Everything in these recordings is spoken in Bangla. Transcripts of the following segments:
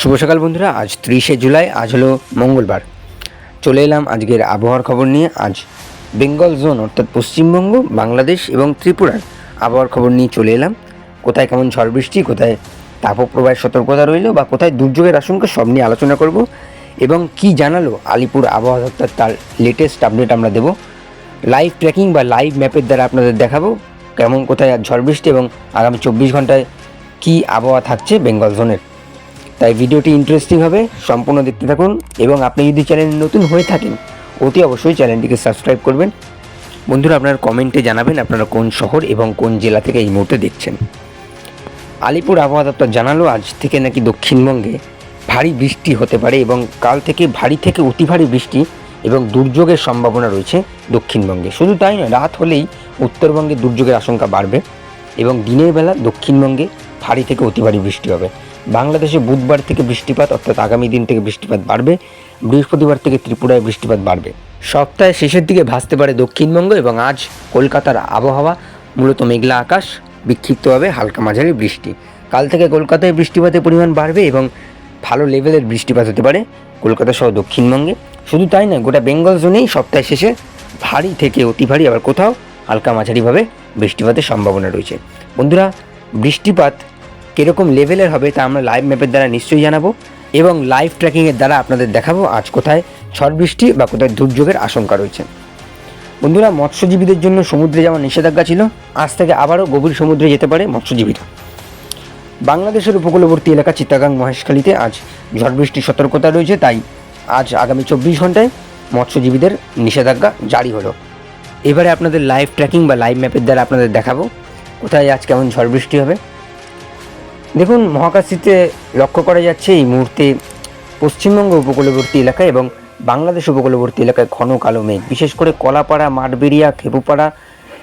শুভ সকাল বন্ধুরা, আজ ত্রিশে জুলাই, আজ হলো মঙ্গলবার। চলে এলাম আজকের আবহাওয়ার খবর নিয়ে। আজ বেঙ্গল জোন, অর্থাৎ পশ্চিমবঙ্গ, বাংলাদেশ এবং ত্রিপুরার আবহাওয়ার খবর নিয়ে চলে এলাম। কোথায় কেমন ঝড় বৃষ্টি, কোথায় তাপপ্রবাহের সতর্কতা রইল বা কোথায় দুর্যোগের আশঙ্কা, সব নিয়ে আলোচনা করব। এবং কি জানালো আলিপুর আবহাওয়া দপ্তর, তার লেটেস্ট আপডেট আমরা দেবো। লাইভ ট্র্যাকিং বা লাইভ ম্যাপের দ্বারা আপনাদের দেখাবো কেমন, কোথায় ঝড় বৃষ্টি এবং আগামী চব্বিশ ঘন্টায় কী আবহাওয়া থাকছে বেঙ্গল জোনের। তাই ভিডিওটি ইন্টারেস্টিং হবে, সম্পূর্ণ দেখতে থাকুন এবং আপনি যদি চ্যানেল নতুন হয়ে থাকেন, অতি অবশ্যই চ্যানেলটিকে সাবস্ক্রাইব করবেন। বন্ধুরা, আপনার কমেন্টে জানাবেন আপনারা কোন শহর এবং কোন জেলা থেকে এই মুহূর্তে দেখছেন। আলিপুর আবহাওয়া দপ্তর জানালো, আজ থেকে নাকি দক্ষিণবঙ্গে ভারী বৃষ্টি হতে পারে এবং কাল থেকে ভারী থেকে অতি ভারী বৃষ্টি এবং দুর্যোগের সম্ভাবনা রয়েছে দক্ষিণবঙ্গে। শুধু তাই নয়, রাত হলেই উত্তরবঙ্গে দুর্যোগের আশঙ্কা বাড়বে এবং দিনের বেলা দক্ষিণবঙ্গে ভারী থেকে অতি ভারী বৃষ্টি হবে। বাংলাদেশে বুধবার থেকে বৃষ্টিপাত, অর্থাৎ আগামী দিন থেকে বৃষ্টিপাত বাড়বে। বৃহস্পতিবার থেকে ত্রিপুরায় বৃষ্টিপাত বাড়বে। সপ্তাহের শেষের দিকে ভাসতে পারে দক্ষিণবঙ্গ এবং আজ কলকাতার আবহাওয়া, মূলত মেঘলা আকাশ, বিক্ষিপ্তভাবে হালকা মাঝারি বৃষ্টি। কাল থেকে কলকাতায় বৃষ্টিপাতের পরিমাণ বাড়বে এবং ভালো লেভেলের বৃষ্টিপাত হতে পারে কলকাতা সহ দক্ষিণবঙ্গে। শুধু তাই নয়, গোটা বেঙ্গল জোনেই সপ্তাহের শেষে ভারী থেকে অতি ভারী, আবার কোথাও হালকা মাঝারিভাবে বৃষ্টিপাতের সম্ভাবনা রয়েছে। বন্ধুরা, বৃষ্টিপাত কীরকম লেভেলের হবে তা আমরা লাইভ ম্যাপের দ্বারা নিশ্চয়ই জানাব এবং লাইভ ট্র্যাকিংয়ের দ্বারা আপনাদের দেখাবো আজ কোথায় ঝড় বৃষ্টি বা কোথায় দুর্যোগের আশঙ্কা রয়েছে। বন্ধুরা, মৎস্যজীবীদের জন্য সমুদ্রে যাওয়ার নিষেধাজ্ঞা ছিল। আজ থেকে আবারও গভীর সমুদ্রে যেতে পারে মৎস্যজীবীরা। বাংলাদেশের উপকূলবর্তী এলাকা চিত্তাগাং মহেশখালীতে আজ ঝড় বৃষ্টির সতর্কতা রয়েছে, তাই আজ আগামী চব্বিশ ঘন্টায় মৎস্যজীবীদের নিষেধাজ্ঞা জারি হলো। এবারে আপনাদের লাইভ ট্র্যাকিং বা লাইভ ম্যাপের দ্বারা আপনাদের দেখাবো কোথায় আজ কেমন ঝড় বৃষ্টি হবে। দেখুন মহাকাশিতে লক্ষ্য করা যাচ্ছে এই মুহূর্তে পশ্চিমবঙ্গ উপকূলবর্তী এলাকায় এবং বাংলাদেশ উপকূলবর্তী এলাকায় ঘন কালো মেঘ। বিশেষ করে কলাপাড়া, মাঠবেড়িয়া, খেপুপাড়া,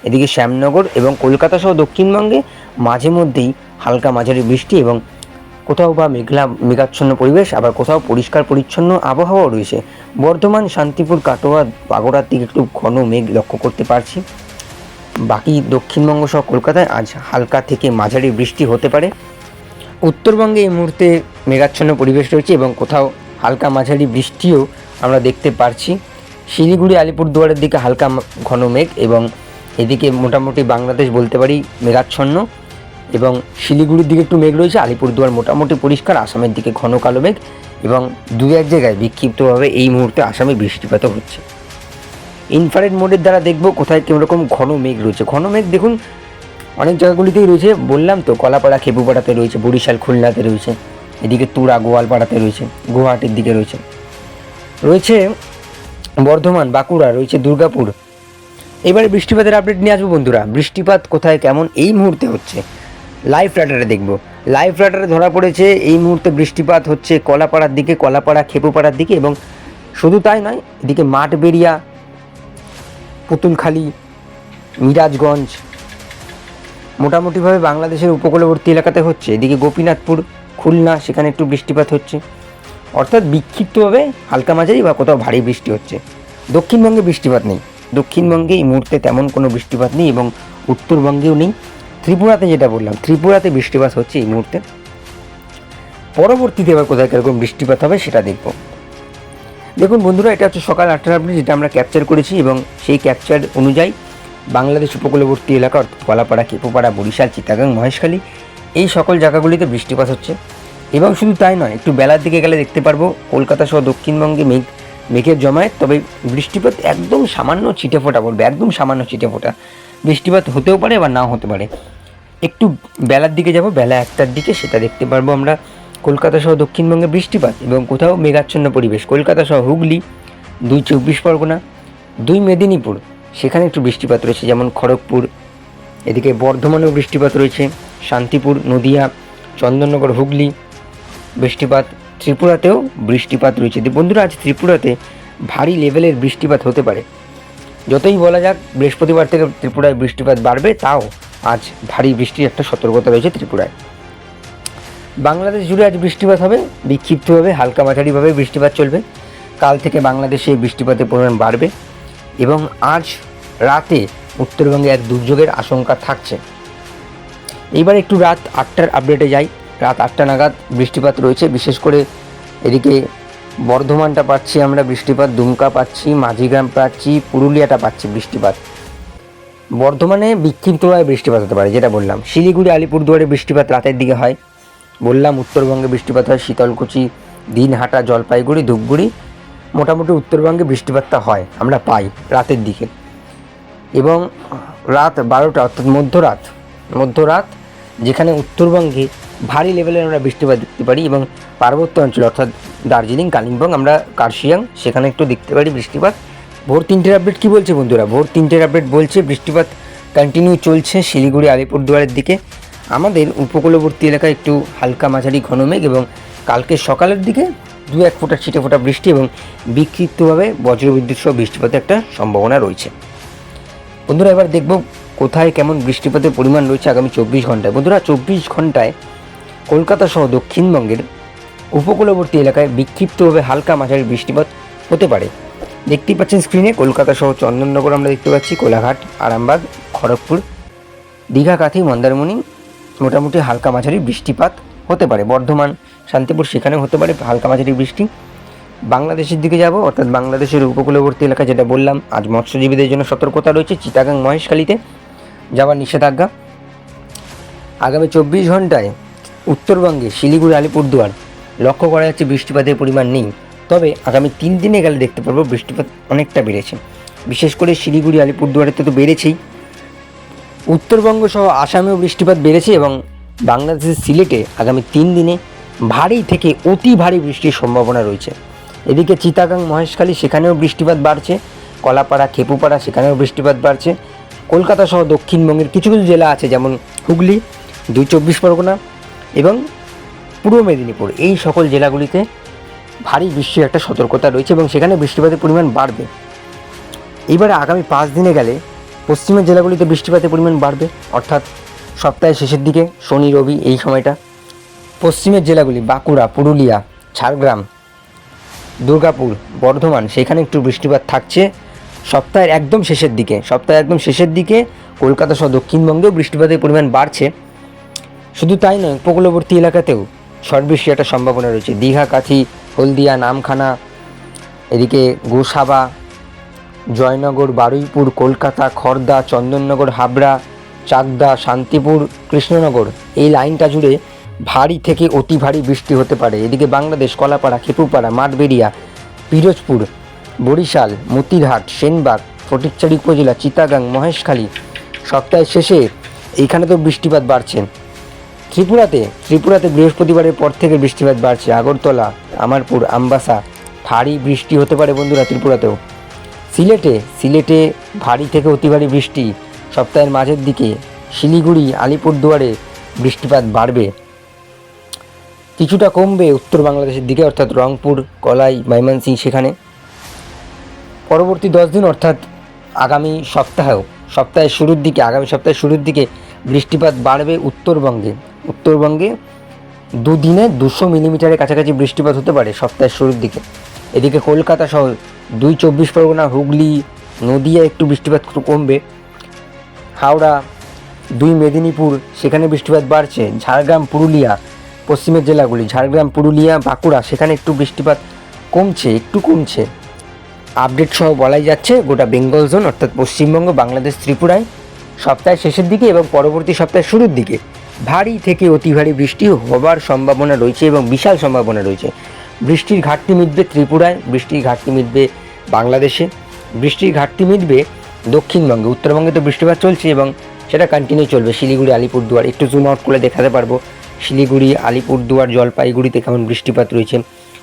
এদিকে শ্যামনগর এবং কলকাতা সহ দক্ষিণবঙ্গে মাঝে মধ্যেই হালকা মাঝারি বৃষ্টি এবং কোথাও বা মেঘলা, মেঘাচ্ছন্ন পরিবেশ, আবার কোথাও পরিষ্কার পরিচ্ছন্ন আবহাওয়াও রয়েছে। বর্ধমান, শান্তিপুর, কাটোয়া, বাগড়ার দিকে একটু ঘন মেঘ লক্ষ্য করতে পারছি। বাকি দক্ষিণবঙ্গ সহ কলকাতায় আজ হালকা থেকে মাঝারি বৃষ্টি হতে পারে। উত্তরবঙ্গে এই মুহূর্তে মেঘাচ্ছন্ন পরিবেশ রয়েছে এবং কোথাও হালকা মাঝারি বৃষ্টিও আমরা দেখতে পারছি। শিলিগুড়ি, আলিপুরদুয়ারের দিকে হালকা ঘন মেঘ এবং এদিকে মোটামুটি বাংলাদেশ বলতে পারি মেঘাচ্ছন্ন এবং শিলিগুড়ির দিকে একটু মেঘ রয়েছে, আলিপুরদুয়ার মোটামুটি পরিষ্কার, আসামের দিকে ঘন কালো মেঘ এবং দু এক জায়গায় বিক্ষিপ্তভাবে এই মুহূর্তে আসামে বৃষ্টিপাতও হচ্ছে। ইনফ্রারেড মোডের দ্বারা দেখব কোথায় কীরকম ঘন মেঘ রয়েছে। ঘন মেঘ দেখুন অনেক জায়গাগুলিতেই রয়েছে। বললাম তো, কলাপাড়া, খেপুপাড়াতে রয়েছে, বরিশাল, খুলনাতে রয়েছে, এদিকে তুরা গোয়ালপাড়াতে রয়েছে, গুয়াহাটির দিকে রয়েছে। রয়েছে বর্ধমান, বাঁকুড়া, রয়েছে দুর্গাপুর। এবারে বৃষ্টিপাতের আপডেট নিয়ে আসব বন্ধুরা। বৃষ্টিপাত কোথায়, কেমন, এই মুহূর্তে হচ্ছে। লাইভ রাডারে দেখব। লাইভ রাডারে ধরা পড়েছে, এই মুহূর্তে বৃষ্টিপাত হচ্ছে কলাপাড়ার দিকে, কলাপাড়া, খেপুপাড়ার দিকে এবং শুধু তাই নয়, এদিকে মাঠবেড়িয়া, পুতুলখালি, মিরাজগঞ্জ মোটামুটিভাবে বাংলাদেশের উপকূলবর্তী এলাকাতে হচ্ছে। এদিকে গোপীনাথপুর, খুলনা, সেখানে একটু বৃষ্টিপাত হচ্ছে। অর্থাৎ বিক্ষিপ্তভাবে হালকা মাঝারি বা কোথাও ভারী বৃষ্টি হচ্ছে। দক্ষিণবঙ্গে বৃষ্টিপাত নেই। দক্ষিণবঙ্গে এই মুহূর্তে তেমন কোনো বৃষ্টিপাত নেই এবং উত্তরবঙ্গেও নেই। ত্রিপুরাতে যেটা বললাম, ত্রিপুরাতে বৃষ্টিপাত হচ্ছে এই মুহূর্তে। পরবর্তীতে এবার কোথায় কীরকম বৃষ্টিপাত হবে সেটা দেখব। দেখুন বন্ধুরা, এটা হচ্ছে সকাল আটটার আপডেট যেটা আমরা ক্যাপচার করেছি এবং সেই ক্যাপচার অনুযায়ী বাংলাদেশ উপকূলবর্তী এলাকা অর্থাৎ কলাপাড়া কেপুপাড়া, বরিশাল চিতাগাং মহেশখালী, এই সকল জায়গাগুলিতে বৃষ্টিপাত হচ্ছে। এবং শুধু তাই নয়, একটু বেলার দিকে গেলে দেখতে পারব কলকাতা সহ দক্ষিণবঙ্গে মেঘ, মেঘের জমায়েত, তবে বৃষ্টিপাত একদম সামান্য ছিটে ফোটা পড়বে একদম সামান্য ছিটে ফোটা। বৃষ্টিপাত হতেও পারে বা নাও হতে পারে। একটু বেলার দিকে যাব, বেলা একটার দিকে সেটা দেখতে পারব আমরা। কলকাতা সহ দক্ষিণবঙ্গে বৃষ্টিপাত এবং কোথাও মেঘাচ্ছন্ন পরিবেশ। কলকাতা সহ হুগলি, দুই চব্বিশ পরগনা, দুই মেদিনীপুর সেখানে একটু বৃষ্টিপাত রয়েছে, যেমন খড়গপুর, এদিকে বর্ধমানেও বৃষ্টিপাত রয়েছে, শান্তিপুর, নদিয়া, চন্দননগর, হুগলি, বৃষ্টিপাত, ত্রিপুরাতেও বৃষ্টিপাত রয়েছে। বন্ধুরা, আজ ত্রিপুরাতে ভারী লেভেলের বৃষ্টিপাত হতে পারে। যতই বলা যাক, বৃহস্পতিবার থেকে ত্রিপুরায় বৃষ্টিপাত বাড়বে, তাও আজ ভারী বৃষ্টির একটা সতর্কতা রয়েছে ত্রিপুরায়। বাংলাদেশ জুড়ে আজ বৃষ্টিপাত হবে, বিক্ষিপ্তভাবে, হালকা মাঝারিভাবে বৃষ্টিপাত চলবে। কাল থেকে বাংলাদেশে বৃষ্টিপাতের পরিমাণ বাড়বে। এবং আজ রাতে উত্তরবঙ্গে এক দুর্যোগের আশঙ্কা থাকছে। এইবার একটু রাত আটটার আপডেটে যাই। রাত আটটা নাগাদ বৃষ্টিপাত রয়েছে। বিশেষ করে এদিকে বর্ধমানটা পাচ্ছি আমরা বৃষ্টিপাত, দুমকা পাচ্ছি, মাঝিগ্রাম পাচ্ছি, পুরুলিয়াটা পাচ্ছি বৃষ্টিপাত। বর্ধমানে বিক্ষিপ্তভাবে বৃষ্টিপাত হতে পারে, যেটা বললাম। শিলিগুড়ি, আলিপুরদুয়ারে বৃষ্টিপাত রাতের দিকে হয়। বললাম, উত্তরবঙ্গে বৃষ্টিপাত হয়। শীতলকুচি, দিনহাটা, জলপাইগুড়ি, ধূপগুড়ি মোটামুটি উত্তরবঙ্গে বৃষ্টিপাতটা হয়, আমরা পাই রাতের দিকে। এবং রাত বারোটা, অর্থাৎ মধ্যরাত মধ্যরাত, যেখানে উত্তরবঙ্গে ভারী লেভেলের আমরা বৃষ্টিপাত দেখতে পারি এবং পার্বত্য অঞ্চল, অর্থাৎ দার্জিলিং, কালিম্পং, আমরা কার্শিয়াং, সেখানে একটু দেখতে পারি বৃষ্টিপাত। ভোর তিনটের আপডেট কী বলছে বন্ধুরা? ভোর তিনটের আপডেট বলছে বৃষ্টিপাত কন্টিনিউ চলছে শিলিগুড়ি আলিপুরদুয়ারের দিকে। আমাদের উপকূলবর্তী এলাকায় একটু হালকা মাঝারি ঘন মেঘ এবং কালকে সকালের দিকে দু এক ফোঁটা ছিটে ফোঁটা বৃষ্টি এবং বিক্ষিপ্তভাবে বজ্রবিদ্যুৎ সহ বৃষ্টিপাতের একটা সম্ভাবনা রয়েছে। বন্ধুরা, এবার দেখব কোথায় কেমন বৃষ্টিপাতের পরিমাণ রয়েছে আগামী চব্বিশ ঘন্টায়। বন্ধুরা, চব্বিশ ঘন্টায় কলকাতা সহ দক্ষিণবঙ্গের উপকূলবর্তী এলাকায় বিক্ষিপ্তভাবে হালকা মাঝারি বৃষ্টিপাত হতে পারে। দেখতেই পাচ্ছেন স্ক্রিনে কলকাতা সহ চন্দননগর আমরা দেখতে পাচ্ছি, কোলাঘাট, আরামবাগ, খড়গপুর, দীঘা, কাথি, মন্দারমণি মোটামুটি হালকা মাঝারি বৃষ্টিপাত হতে পারে। বর্ধমান শান্তিপুর, সেখানেও হতে পারে, হালকা মাঝারি বৃষ্টি। বাংলাদেশের দিকে যাব, অর্থাৎ বাংলাদেশের উপকূলবর্তী এলাকা যেটা বললাম, আজ মৎস্যজীবীদের জন্য সতর্কতা রয়েছে, চিটাগাং মহেশখালীতে যাওয়ার নিষেধাজ্ঞা। আগামী চব্বিশ ঘন্টায় উত্তরবঙ্গে শিলিগুড়ি, আলিপুরদুয়ার, লক্ষ্য করা যাচ্ছে বৃষ্টিপাতের পরিমাণ নেই। তবে আগামী তিন দিনে গেলে দেখতে পারব বৃষ্টিপাত অনেকটা বেড়েছে। বিশেষ করে শিলিগুড়ি আলিপুরদুয়ারেতে তো বেড়েছেই। উত্তরবঙ্গ সহ আসামেও বৃষ্টিপাত বেড়েছে এবং বাংলাদেশের সিলেটে আগামী তিন দিনে ভারী থেকে অতি ভারী বৃষ্টির সম্ভাবনা রয়েছে। এদিকে চিতাগাং, মহেশখালী, সেখানেও বৃষ্টিপাত বাড়ছে। কলাপাড়া, খেপুপাড়া, সেখানেও বৃষ্টিপাত বাড়ছে। কলকাতা সহ দক্ষিণবঙ্গের কিছু কিছু জেলা আছে, যেমন হুগলি, দুই চব্বিশ পরগনা এবং পূর্ব মেদিনীপুর। এই সকল জেলাগুলিতে ভারী বৃষ্টির একটা সতর্কতা রয়েছে এবং সেখানে বৃষ্টিপাতের পরিমাণ বাড়বে। এবারে আগামী পাঁচ দিনে গেলে পশ্চিমের জেলাগুলিতে বৃষ্টিপাতের পরিমাণ বাড়বে। অর্থাৎ সপ্তাহের শেষের দিকে শনি, রবি এই সময়টা পশ্চিমের জেলাগুলি বাঁকুড়া, পুরুলিয়া, ঝাড়গ্রাম, দুর্গাপুর, বর্ধমান, সেখানে একটু বৃষ্টিপাত থাকছে। সপ্তাহের একদম শেষের দিকে, সপ্তাহের একদম শেষের দিকে কলকাতা সহ দক্ষিণবঙ্গেও বৃষ্টিপাতের পরিমাণ বাড়ছে। শুধু তাই নয়, উপকূলবর্তী এলাকাতেও ঝড় একটা সম্ভাবনা রয়েছে। দীঘা, কাথি, হলদিয়া, নামখানা, এদিকে গোসাবা, জয়নগর, বারুইপুর, কলকাতা, খর্দা, চন্দননগর, হাবড়া, চাকদা, শান্তিপুর, কৃষ্ণনগর, এই লাইনটা জুড়ে ভারী থেকে অতি ভারী বৃষ্টি হতে পারে। এদিকে বাংলাদেশ, কলাপাড়া, খেপুপাড়া, মাঠবেড়িয়া, পিরোজপুর, বরিশাল, মতিরহাট, সেনবাগ ফটিকচারি উপজেলা, চিতাগাং, মহেশখালী সপ্তাহের শেষে এইখানে তো বৃষ্টিপাত বাড়ছে। ত্রিপুরাতে ত্রিপুরাতে বৃহস্পতিবারের পর থেকে বৃষ্টিপাত বাড়ছে। আগরতলা, আমারপুর, আমবাসা, ভারী বৃষ্টি হতে পারে বন্ধুরা ত্রিপুরাতেও। সিলেটে সিলেটে ভারী থেকে অতি ভারী বৃষ্টি। সপ্তাহের মাঝের দিকে শিলিগুড়ি, আলিপুরদুয়ারে বৃষ্টিপাত বাড়বে। কিছুটা কমবে উত্তর বাংলাদেশের দিকে, অর্থাৎ রংপুর, কলাই ময়মনসিং সেখানে। পরবর্তী দশ দিন, অর্থাৎ আগামী সপ্তাহেও, সপ্তাহের শুরুর দিকে, আগামী সপ্তাহের শুরুর দিকে বৃষ্টিপাত বাড়বে উত্তরবঙ্গে। উত্তরবঙ্গে দুদিনে দুশো মিলিমিটারের কাছাকাছি বৃষ্টিপাত হতে পারে সপ্তাহের শুরুর দিকে। এদিকে কলকাতা সহ দুই চব্বিশ পরগনা, হুগলি, নদিয়া একটু বৃষ্টিপাত কমবে। হাওড়া, দুই মেদিনীপুর, সেখানে বৃষ্টিপাত বাড়ছে। ঝাড়গ্রাম, পুরুলিয়া পশ্চিমের জেলাগুলি, ঝাড়গ্রাম, পুরুলিয়া, বাঁকুড়া, সেখানে একটু বৃষ্টিপাত কমছে, একটু কমছে। আপডেট সহ বলাই যাচ্ছে, গোটা বেঙ্গল জোন অর্থাৎ পশ্চিমবঙ্গ, বাংলাদেশ, ত্রিপুরায় সপ্তাহের শেষের দিকে এবং পরবর্তী সপ্তাহের শুরুর দিকে ভারী থেকে অতি ভারী বৃষ্টি হবার সম্ভাবনা রয়েছে এবং বিশাল সম্ভাবনা রয়েছে। বৃষ্টির ঘাটতি মিটবে ত্রিপুরায়, বৃষ্টির ঘাটতি মিটবে বাংলাদেশে, বৃষ্টির ঘাটতি মিটবে দক্ষিণবঙ্গে। উত্তরবঙ্গে তো বৃষ্টিপাত চলছে এবং সেটা কন্টিনিউ চলবে। শিলিগুড়ি, আলিপুরদুয়ার, একটু জুম আউট করে দেখাতে পারব। শিলিগুড়ি, আলিপুরদুয়ার, জলপাইগুড়িতে কেমন বৃষ্টিপাত রয়েছে?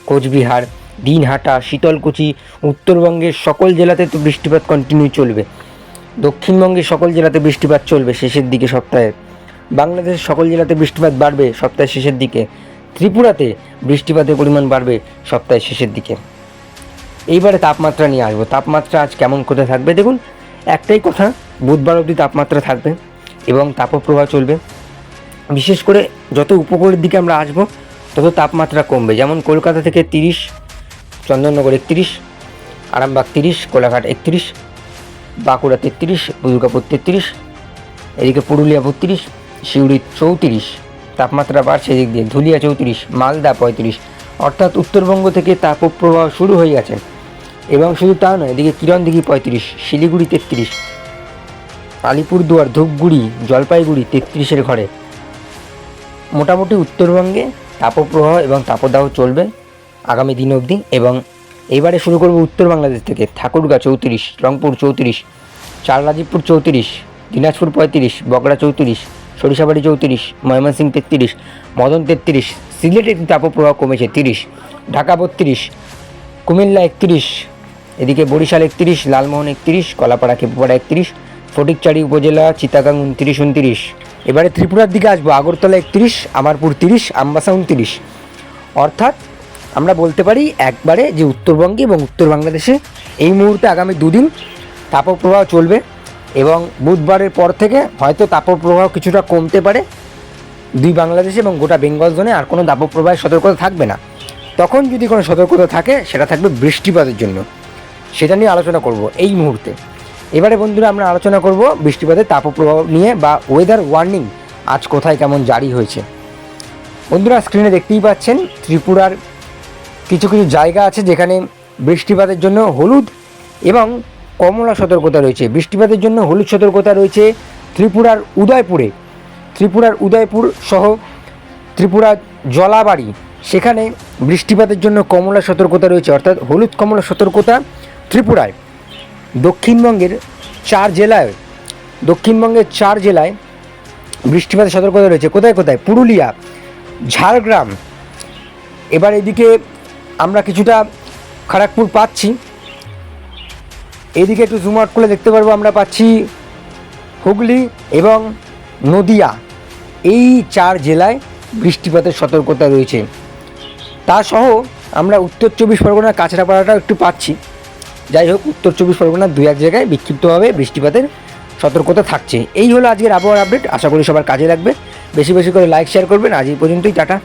কোচবিহার, দিনহাটা, শীতলকুচি, উত্তরবঙ্গের সকল জেলাতে তো বৃষ্টিপাত কন্টিনিউ চলবে। দক্ষিণবঙ্গের সকল জেলাতে বৃষ্টিপাত চলবে শেষের দিকে সপ্তাহে। বাংলাদেশের সকল জেলাতে বৃষ্টিপাত বাড়বে সপ্তাহের শেষের দিকে। ত্রিপুরাতে বৃষ্টিপাতের পরিমাণ বাড়বে সপ্তাহের শেষের দিকে। এইবারে তাপমাত্রা নিয়ে আসব। তাপমাত্রা আজ কেমন, কোথায় থাকবে? দেখুন, একটাই কথা, বুধবার অবধি তাপমাত্রা থাকবে এবং তাপপ্রবাহ চলবে। বিশেষ করে যত উপকূলের দিকে আমরা আসব, তত তাপমাত্রা কমবে। যেমন কলকাতা থেকে তিরিশ, চন্দননগর একত্রিশ আরামবাগ তিরিশ, কোলাঘাট একত্রিশ, বাঁকুড়া তেত্রিশ, দুর্গাপুর তেত্রিশ, এদিকে পুরুলিয়া বত্রিশ, সিউড়ি চৌত্রিশ, তাপমাত্রা বাড়ছে এদিক দিয়ে। ধুলিয়া চৌত্রিশ, মালদা পঁয়ত্রিশ। অর্থাৎ উত্তরবঙ্গ থেকে তাপপ্রবাহ শুরু হয়ে গেছে। এবং শুধু তা নয়, এদিকে কিরণদিঘি পঁয়ত্রিশ, শিলিগুড়ি তেত্রিশ, আলিপুরদুয়ার ধূপগুড়ি, জলপাইগুড়ি তেত্রিশের ঘরে। মোটামুটি উত্তরবঙ্গে তাপপ্রবাহ এবং তাপদাহ চলবে আগামী দিন অবধি এবং এবারে শুরু করব উত্তর বাংলাদেশ থেকে। ঠাকুরগাঁ চৌত্রিশ, রংপুর চৌত্রিশ চাররাজীবপুর চৌত্রিশ, দিনাজপুর পঁয়ত্রিশ, বগড়া চৌত্রিশ, সরিষাবাড়ি চৌত্রিশ ময়মনসিং তেত্রিশ, মদন তেত্রিশ সিলেটের তাপপ্রবাহ কমেছে তিরিশ, ঢাকা বত্রিশ, কুমিল্লা একত্রিশ, এদিকে বরিশাল একত্রিশ, লালমোহন একত্রিশ, কলাপাড়া, খেপুপাড়া একত্রিশ, ফটিকচাড়ি উপজেলা চিতাগাং উনত্রিশ উনত্রিশ। এবারে ত্রিপুরার দিকে আসব, আগরতলা একত্রিশ, আমারপুর তিরিশ আমবাসা উনত্রিশ অর্থাৎ আমরা বলতে পারি একবারে যে উত্তরবঙ্গে এবং উত্তর বাংলাদেশে এই মুহূর্তে আগামী দুদিন তাপপ্রবাহ চলবে এবং বুধবারের পর থেকে হয়তো তাপপ্রবাহ কিছুটা কমতে পারে। দুই বাংলাদেশে এবং গোটা বেঙ্গল জোনে আর কোনো তাপপ্রবাহের সতর্কতা থাকবে না। তখন যদি কোনো সতর্কতা থাকে, সেটা থাকবে বৃষ্টিপাতের জন্য। সেটা নিয়ে আলোচনা করব এই মুহূর্তে। এবারে বন্ধুরা আমরা আলোচনা করব বৃষ্টিপাতের তাপপ্রবাহ নিয়ে বা ওয়েদার ওয়ার্নিং আজ কোথায় কেমন জারি হয়েছে। বন্ধুরা স্ক্রিনে দেখতেই পাচ্ছেন, ত্রিপুরার কিছু কিছু জায়গা আছে যেখানে বৃষ্টিপাতের জন্য হলুদ এবং কমলা সতর্কতা রয়েছে। বৃষ্টিপাতের জন্য হলুদ সতর্কতা রয়েছে ত্রিপুরার উদয়পুরে। ত্রিপুরার উদয়পুর সহ ত্রিপুরার জলাবাড়ি, সেখানে বৃষ্টিপাতের জন্য কমলা সতর্কতা রয়েছে, অর্থাৎ হলুদ কমলা সতর্কতা ত্রিপুরায়। দক্ষিণবঙ্গের চার জেলায়, দক্ষিণবঙ্গের চার জেলায় বৃষ্টিপাতের সতর্কতা রয়েছে। কোথায় কোথায়? পুরুলিয়া, ঝাড়গ্রাম। এবার এদিকে আমরা কিছুটা খড়গপুর পাচ্ছি। এদিকে একটু জুম আউট করলে দেখতে পারব, আমরা পাচ্ছি হুগলি এবং নদিয়া। এই চার জেলায় বৃষ্টিপাতের সতর্কতা রয়েছে। তা সহ আমরা উত্তর চব্বিশ পরগনার কাছড়াপাড়াটাও একটু পাচ্ছি। যাই হোক, উত্তর চব্বিশ পরগনার দু এক জায়গায় বিক্ষিপ্তভাবে বৃষ্টিপাতের সতর্কতা থাকছে। এই হলো আজকের আবহাওয়ার আপডেট আশা করি সবার কাজে লাগবে। বেশি বেশি করে লাইক শেয়ার করবেন। আজ এই পর্যন্তই, টাটা।